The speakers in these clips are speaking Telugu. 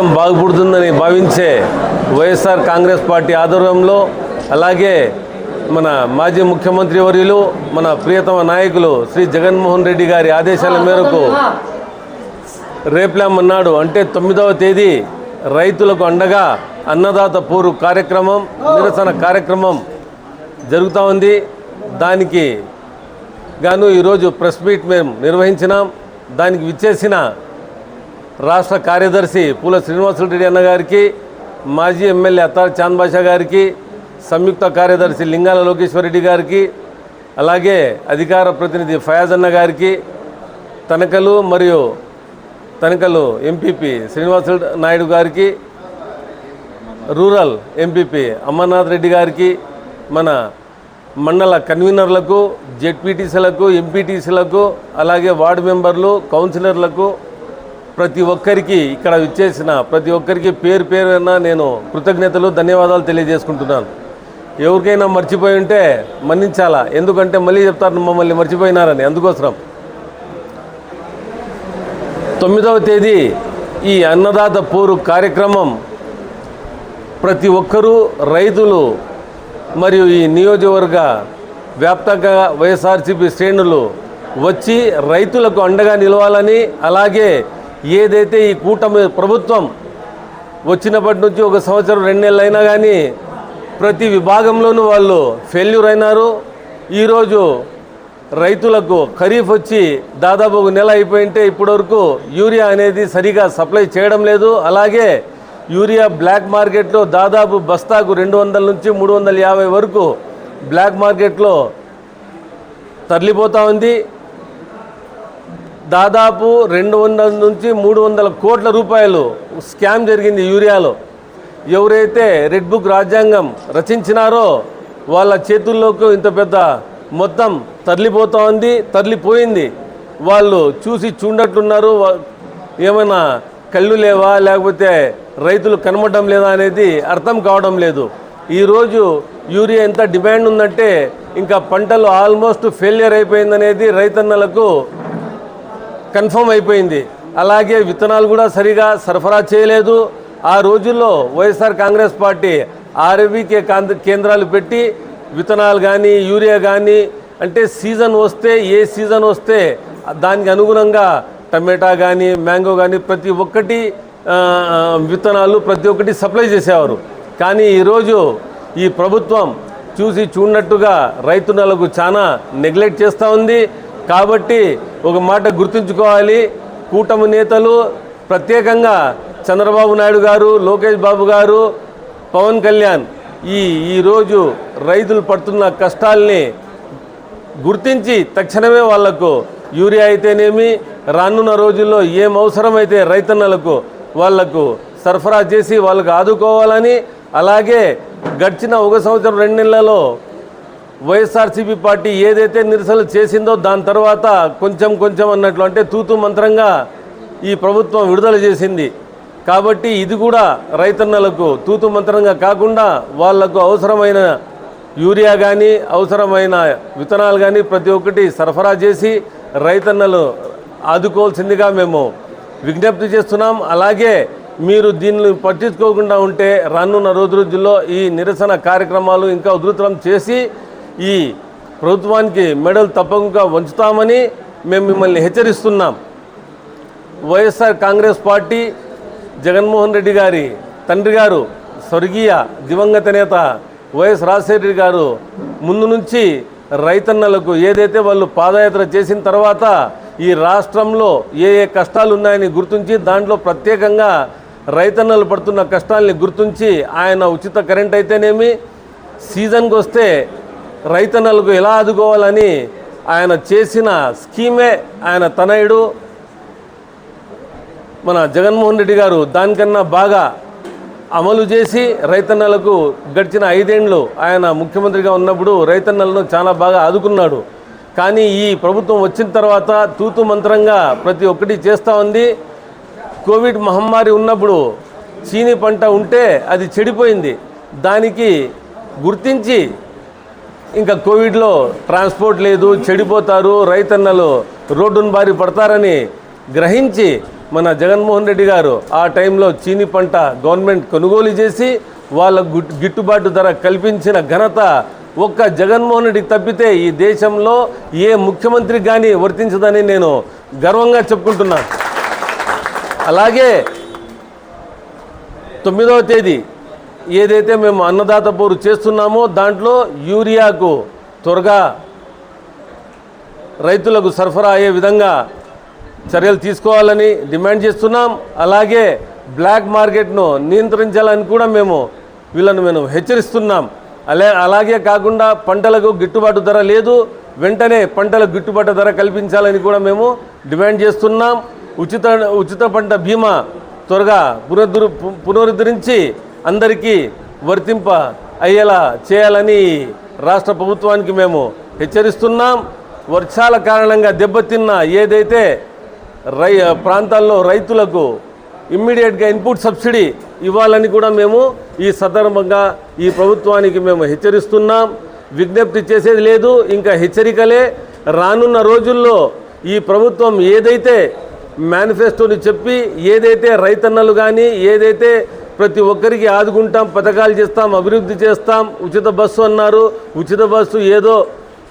దేశం బాగుపడుతుందని భావించే వైఎస్ఆర్ కాంగ్రెస్ పార్టీ ఆధ్వర్యంలో అలాగే మన మాజీ ముఖ్యమంత్రి వర్యులు మన ప్రియతమ నాయకులు శ్రీ జగన్మోహన్ రెడ్డి గారి ఆదేశాల మేరకు రేప్లాం అన్నాడు అంటే తొమ్మిదవ తేదీ రైతులకు అండగా అన్నదాత పూరు కార్యక్రమం నిరసన కార్యక్రమం జరుగుతూ ఉంది. దానికి గాను ఈరోజు ప్రెస్ మీట్ మేము నిర్వహించినాం. దానికి విచ్చేసిన రాష్ట్ర కార్యదర్శి పూల శ్రీనివాసరెడ్డి అన్న గారికి మాజీ ఎమ్మెల్యే అత్తార్ చాంద్ బాషా గారికి సంయుక్త కార్యదర్శి లింగాల లోకేశ్వరరెడ్డి గారికి అలాగే అధికార ప్రతినిధి ఫయాజ్ అన్న గారికి తనకలు మరియు తనకలు ఎంపీపీ శ్రీనివాస నాయుడు గారికి రూరల్ ఎంపీపీ అమర్నాథ్ రెడ్డి గారికి మన మండల కన్వీనర్లకు జెడ్పీటీసీలకు ఎంపీటీసీలకు అలాగే వార్డు మెంబర్లు కౌన్సిలర్లకు ప్రతి ఒక్కరికి ఇక్కడ ఇచ్చేసిన ప్రతి ఒక్కరికి పేరు పేరున నేను కృతజ్ఞతలు ధన్యవాదాలు తెలియజేసుకుంటున్నాను. ఎవరికైనా మర్చిపోయి ఉంటే మన్నించాలా? ఎందుకంటే మళ్ళీ చెప్తారు మమ్మల్ని మర్చిపోయినారని. అందుకోసం తొమ్మిదవ తేదీ ఈ అన్నదాత పూరు కార్యక్రమం. ప్రతి ఒక్కరూ రైతులు మరియు ఈ నియోజకవర్గ వ్యాప్తంగా వైఎస్ఆర్సీపీ శ్రేణులు వచ్చి రైతులకు అండగా నిలవాలని అలాగే ఏదైతే ఈ కూటమి ప్రభుత్వం వచ్చినప్పటి నుంచి ఒక సంవత్సరం రెండు నెలలు అయినా కానీ ప్రతి విభాగంలోనూ వాళ్ళు ఫెయిల్యూర్ అయినారు. ఈరోజు రైతులకు ఖరీఫ్ వచ్చి దాదాపు ఒక నెల అయిపోయింటే ఇప్పటివరకు యూరియా అనేది సరిగా సప్లై చేయడం లేదు. అలాగే యూరియా బ్లాక్ మార్కెట్లో దాదాపు బస్తాకు రెండు వందల నుంచి మూడు వందల యాభై వరకు బ్లాక్ మార్కెట్లో తరలిపోతూ ఉంది. దాదాపు రెండు వందల నుంచి మూడు వందల కోట్ల రూపాయలు స్కామ్ జరిగింది యూరియాలో. ఎవరైతే రెడ్ బుక్ రాజ్యాంగం రచించినారో వాళ్ళ చేతుల్లోకి ఇంత పెద్ద మొత్తం తరలిపోతా ఉంది తరలిపోయింది. వాళ్ళు చూసి చూడట్టున్నారు ఏమైనా కళ్ళు లేవా లేకపోతే రైతులు కనబడడం లేదా అనేది అర్థం కావడం లేదు. ఈరోజు యూరియా ఎంత డిమాండ్ ఉందంటే ఇంకా పంటలు ఆల్మోస్ట్ ఫెయిల్యూర్ అయిపోయిందనేది రైతన్నలకు కన్ఫర్మ్ అయిపోయింది. అలాగే విత్తనాలు కూడా సరిగా సరఫరా చేయలేదు. ఆ రోజుల్లో వైఎస్ఆర్ కాంగ్రెస్ పార్టీ ఆర్బీకే కేంద్రాలు పెట్టి విత్తనాలు కానీ యూరియా కానీ అంటే సీజన్ వస్తే ఏ సీజన్ వస్తే దానికి అనుగుణంగా టమాటా కానీ మ్యాంగో కానీ ప్రతి ఒక్కటి విత్తనాలు ప్రతి ఒక్కటి సప్లై చేసేవారు. కానీ ఈరోజు ఈ ప్రభుత్వం చూసి చూడనట్టుగా రైతున్నలకు చాలా నెగ్లెక్ట్ చేస్తూ ఉంది. కాబట్టి ఒక మాట గుర్తుంచుకోవాలి. కూటమి నేతలు ప్రత్యేకంగా చంద్రబాబు నాయుడు గారు లోకేష్ బాబు గారు పవన్ కళ్యాణ్ ఈ ఈరోజు రైతులు పడుతున్న కష్టాల్ని గుర్తించి తక్షణమే వాళ్ళకు యూరియా అయితేనేమి రానున్న రోజుల్లో ఏం అవసరమైతే రైతన్నలకు వాళ్ళకు సరఫరా చేసి వాళ్ళకు ఆదుకోవాలని అలాగే గడిచిన ఒక సంవత్సరం రెండు నెలలలో వైఎస్ఆర్సీపీ పార్టీ ఏదైతే నిరసనలు చేసిందో దాని తర్వాత కొంచెం కొంచెం అన్నట్లు అంటే తూతు మంత్రంగా ఈ ప్రభుత్వం విడుదల చేసింది. కాబట్టి ఇది కూడా రైతన్నలకు తూతు మంత్రంగా కాకుండా వాళ్ళకు అవసరమైన యూరియా కానీ అవసరమైన విత్తనాలు కానీ ప్రతి ఒక్కటి సరఫరా చేసి రైతన్నలు ఆదుకోవాల్సిందిగా మేము విజ్ఞప్తి చేస్తున్నాం. అలాగే మీరు దీన్ని పట్టించుకోకుండా ఉంటే రానున్న రోజు రోజుల్లో ఈ నిరసన కార్యక్రమాలు ఇంకా ఉధృతం చేసి ఈ ప్రభుత్వానికి మెడల్ తప్పకుండా వంచుతామని మేము మిమ్మల్ని హెచ్చరిస్తున్నాం. వైఎస్ఆర్ కాంగ్రెస్ పార్టీ జగన్మోహన్ రెడ్డి గారి తండ్రి గారు స్వర్గీయ దివంగత నేత వైఎస్ రాజశేఖర గారు ముందు నుంచి రైతన్నలకు ఏదైతే వాళ్ళు పాదయాత్ర చేసిన తర్వాత ఈ రాష్ట్రంలో ఏ ఏ కష్టాలు ఉన్నాయని గుర్తించి దాంట్లో ప్రత్యేకంగా రైతన్నలు పడుతున్న కష్టాలని గుర్తించి ఆయన ఉచిత కరెంట్ అయితేనేమి సీజన్కి వస్తే రైతన్నలకు ఎలా ఆదుకోవాలని ఆయన చేసిన స్కీమే ఆయన తనయుడు. మన జగన్మోహన్ రెడ్డి గారు దానికన్నా బాగా అమలు చేసి రైతన్నలకు గడిచిన ఐదేండ్లు ఆయన ముఖ్యమంత్రిగా ఉన్నప్పుడు రైతన్నలను చాలా బాగా ఆదుకున్నాడు. కానీ ఈ ప్రభుత్వం వచ్చిన తర్వాత తూతు మంత్రంగా ప్రతి ఒక్కటి చేస్తూ ఉంది. కోవిడ్ మహమ్మారి ఉన్నప్పుడు చీని పంట ఉంటే అది చెడిపోయింది. దానికి గుర్తించి ఇంకా కోవిడ్లో ట్రాన్స్పోర్ట్ లేదు చెడిపోతారు రైతన్నలు రోడ్డును బారి పడతారని గ్రహించి మన జగన్మోహన్ రెడ్డి గారు ఆ టైంలో చీని పంట గవర్నమెంట్ కొనుగోలు చేసి వాళ్ళ గిట్టుబాటు ధర కల్పించిన ఘనత ఒక్క జగన్మోహన్ రెడ్డికి తప్పితే ఈ దేశంలో ఏ ముఖ్యమంత్రికి కానీ వర్తించదని నేను గర్వంగా చెప్పుకుంటున్నాను. అలాగే తొమ్మిదవ తేదీ ఏదైతే మేము అన్నదాత పోరు చేస్తున్నామో దాంట్లో యూరియాకు త్వరగా రైతులకు సరఫరా అయ్యే విధంగా చర్యలు తీసుకోవాలని డిమాండ్ చేస్తున్నాం. అలాగే బ్లాక్ మార్కెట్ను నియంత్రించాలని కూడా మేము వీళ్ళను మేము హెచ్చరిస్తున్నాం. అలా అలాగే కాకుండా పంటలకు గిట్టుబాటు ధర లేదు. వెంటనే పంటలకు గిట్టుబాటు ధర కల్పించాలని కూడా మేము డిమాండ్ చేస్తున్నాం. ఉచిత ఉచిత పంట బీమా త్వరగా పునరుద్ధరు పునరుద్ధరించి అందరికీ వర్తింప అయ్యేలా చేయాలని రాష్ట్ర ప్రభుత్వానికి మేము హెచ్చరిస్తున్నాం. వర్షాల కారణంగా దెబ్బతిన్న ఏదైతే రై ప్రాంతాల్లో రైతులకు ఇమ్మీడియట్గా ఇన్పుట్ సబ్సిడీ ఇవ్వాలని కూడా మేము ఈ సందర్భంగా ఈ ప్రభుత్వానికి మేము హెచ్చరిస్తున్నాం. విజ్ఞప్తి చేసేది లేదు ఇంకా హెచ్చరికలే. రానున్న రోజుల్లో ఈ ప్రభుత్వం ఏదైతే మేనిఫెస్టోని చెప్పి ఏదైతే రైతన్నలు కానీ ఏదైతే ప్రతి ఒక్కరికి ఆదుకుంటాం పథకాలు చేస్తాం అభివృద్ధి చేస్తాం. ఉచిత బస్సు అన్నారు. ఉచిత బస్సు ఏదో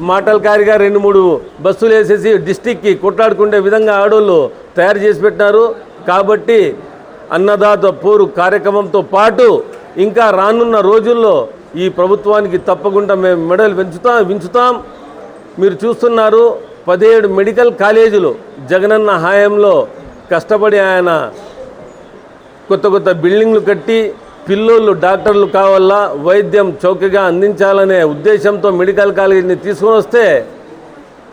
మాటల కారిగా రెండు మూడు బస్సులు వేసేసి డిస్టిక్కి కొట్లాడుకునే విధంగా ఆడోళ్ళు తయారు చేసి పెట్టినారు. కాబట్టి అన్నదాత పోరు కార్యక్రమంతో పాటు ఇంకా రానున్న రోజుల్లో ఈ ప్రభుత్వానికి తప్పకుండా మేము మెడలు పెంచుతాం పెంచుతాం మీరు చూస్తున్నారు పదిహేడు మెడికల్ కాలేజీలు జగనన్న హాయంలో కష్టపడి ఆయన కొత్త కొత్త బిల్డింగ్లు కట్టి పిల్లోళ్ళు డాక్టర్లు కావాలా వైద్యం చౌకగా అందించాలనే ఉద్దేశంతో మెడికల్ కాలేజీని తీసుకొని వస్తే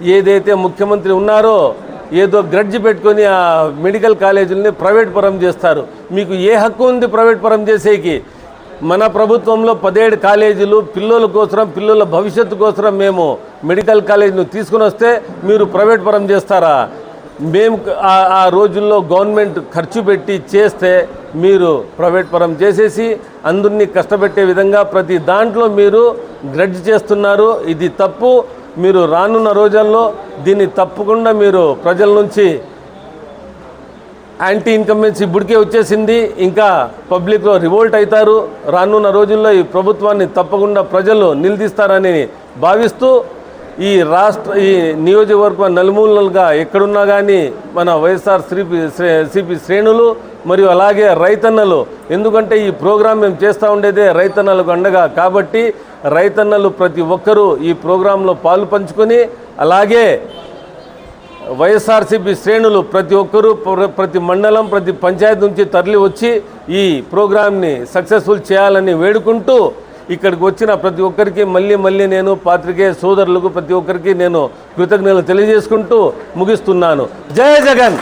ఏదైతే ముఖ్యమంత్రి ఉన్నారో ఏదో గ్రడ్జి పెట్టుకొని ఆ మెడికల్ కాలేజీలని ప్రైవేట్ పరం చేస్తారు. మీకు ఏ హక్కు ఉంది ప్రైవేట్ పరం చేసేకి? మన ప్రభుత్వంలో పదిహేడు కాలేజీలు పిల్లల కోసం పిల్లల భవిష్యత్తు కోసం మేము మెడికల్ కాలేజీని తీసుకుని వస్తే మీరు ప్రైవేట్ పరం చేస్తారా? మేము ఆ- ఆ రోజుల్లో గవర్నమెంట్ ఖర్చు పెట్టి చేస్తే మీరు ప్రైవేట్ పరం చేసేసి అందరినీ కష్టపెట్టే విధంగా ప్రతి దాంట్లో మీరు గ్రడ్జ్ చేస్తున్నారు. ఇది తప్పు. మీరు రానున్న రోజుల్లో దీన్ని తప్పకుండా మీరు ప్రజల నుంచి యాంటీ ఇన్కంబెన్సీ బుడికే వచ్చేసింది. ఇంకా పబ్లిక్లో రివోల్ట్ అవుతారు. రానున్న రోజుల్లో ఈ ప్రభుత్వాన్ని తప్పకుండా ప్రజలు నిలదీస్తారని భావిస్తూ ఈ రాష్ట్ర ఈ నియోజకవర్గం నలుమూలలుగా ఎక్కడున్నా కానీ మన వైఎస్ఆర్ శ్రీపి సిపి శ్రేణులు మరియు అలాగే రైతన్నలు. ఎందుకంటే ఈ ప్రోగ్రాం మేము చేస్తూ ఉండేదే రైతన్నలకు అండగా. కాబట్టి రైతన్నలు ప్రతి ఒక్కరూ ఈ ప్రోగ్రాంలో పాలు పంచుకొని అలాగే వైఎస్ఆర్సీపీ శ్రేణులు ప్రతి ఒక్కరూ ప్ర- ప్రతి మండలం ప్రతి పంచాయతీ నుంచి తరలి వచ్చి ఈ ప్రోగ్రామ్ని సక్సెస్ఫుల్ చేయాలని వేడుకుంటూ ఇక్కడికి వచ్చిన ప్రతి ఒక్కరికి మళ్ళీ మళ్ళీ నేను పాత్రికేయ సోదరులకు ప్రతి ఒక్కరికి నేను కృతజ్ఞతలు తెలియజేసుకుంటూ ముగిస్తున్నాను. జయ జగన్!